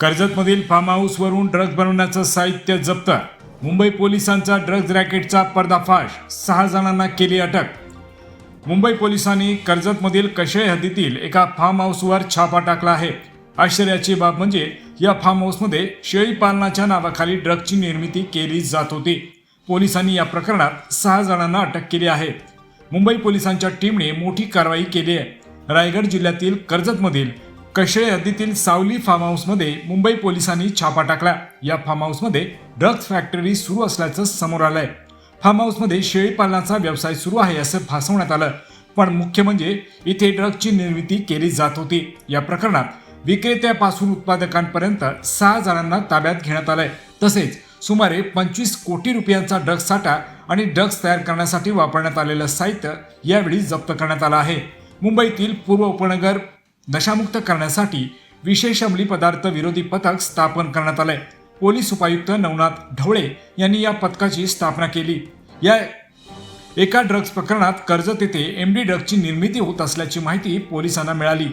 कर्जतमधील form हाऊसवरून drugs बनवण्याचं साहित्य जप्त. मुंबई पोलिसांचा ड्रग्ज रॅकेटचा पर्दाफाश. सहा जणांना केली अटक. मुंबई पोलिसांनी कर्जतमधील कशे हद्दीतील एका फार्म हाऊसवर छापा टाकला आहे. आश्चर्याची बाब म्हणजे या फार्म हाऊसमध्ये शेळी पालनाच्या नावाखाली ड्रग्जची निर्मिती केली जात होती. पोलिसांनी या प्रकरणात सहा जणांना अटक केली आहे. मुंबई पोलिसांच्या टीमने मोठी कारवाई केली आहे. रायगड जिल्ह्यातील कर्जतमधील कशळे हद्दीतील सावली फार्म हाऊसमध्ये मुंबई पोलिसांनी छापा टाकला? या फार्म हाऊसमध्ये ड्रग्ज फॅक्टरी सुरू असल्याचं समोर आलंय. फार्म हाऊसमध्ये शेळी पालनाचा व्यवसाय सुरू आहे असं भासवण्यात आलं. पण मुख्य म्हणजे इथे ड्रग्जची निर्मिती केली जात होती. या प्रकरणात विक्रेत्यापासून उत्पादकांपर्यंत सहा जणांना ताब्यात घेण्यात आलंय. तसेच सुमारे पंचवीस कोटी रुपयांचा ड्रग्ज साठा आणि ड्रग्ज तयार करण्यासाठी वापरण्यात आलेलं साहित्य यावेळी जप्त करण्यात आलं आहे. मुंबईतील पूर्व उपनगर नशामुक्त करण्यासाठी विशेष अंमली पदार्थ विरोधी पथक स्थापन करण्यात आलंय. पोलीस उपायुक्त नवनाथ ढवळे यांनी या पथकाची स्थापना केली. या एका ड्रग्ज प्रकरणात कर्जत येथे एम डी ड्रग्जची निर्मिती होत असल्याची माहिती पोलिसांना मिळाली.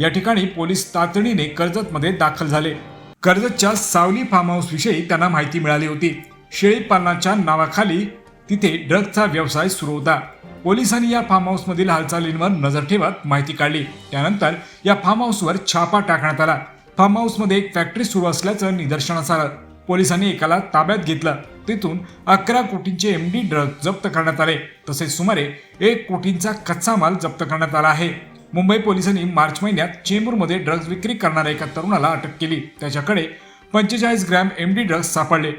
या ठिकाणी पोलीस तातडीने कर्जतमध्ये दाखल झाले. कर्जतच्या सावली फार्म हाऊस विषयी त्यांना माहिती मिळाली होती. शेळी पालनाच्या नावाखाली तिथे ड्रग्जचा व्यवसाय सुरू होता. पोलिसांनी या फार्म हाऊसमधील हालचालींवर नजर ठेवत माहिती काढली. त्यानंतर या फार्म हाऊसवर छापा टाकण्यात आला. फार्म हाऊसमध्ये एक फॅक्टरी सुरू असल्याचं निदर्शनास आलं. पोलिसांनी एकाला ताब्यात घेतलं. तिथून अकरा कोटींचे एम डी ड्रग जप्त करण्यात आले. तसेच सुमारे एक कोटींचा कच्चा माल जप्त करण्यात आला आहे. मुंबई पोलिसांनी मार्च महिन्यात चेंबूरमध्ये ड्रग्ज विक्री करणाऱ्या एका तरुणाला अटक केली. त्याच्याकडे पंचेचाळीस ग्रॅम एम डी ड्रग्ज सापडले.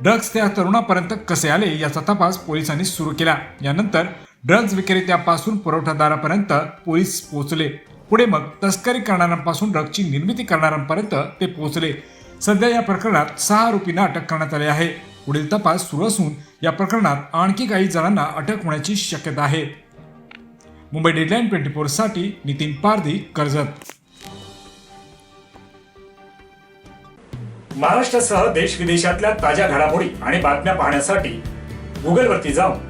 ड्रग्ज त्या तरुणापर्यंत कसे आले याचा तपास पोलिसांनी सुरू केला. यानंतर ड्रग्ज विक्रेत्यापासून पुरवठादारापर्यंत पोलीस पोहोचले. पुढे मग तस्करी करणाऱ्यांपासून ड्रग्जची निर्मिती करणाऱ्यांपर्यंत ते पोहोचले. सध्या या प्रकरणात सहा आरोपींना अटक करण्यात आली आहे. पुढील तपास सुरू असून या प्रकरणात आणखी काही जणांना अटक होण्याची शक्यता आहे. मुंबई डेडलाईन ट्वेंटी फोरसाठी नितीन पारधी कर्जत. महाराष्ट्रासह देश विदेशातल्या ताज्या घडामोडी आणि बातम्या पाहण्यासाठी गुगलवरती जाऊन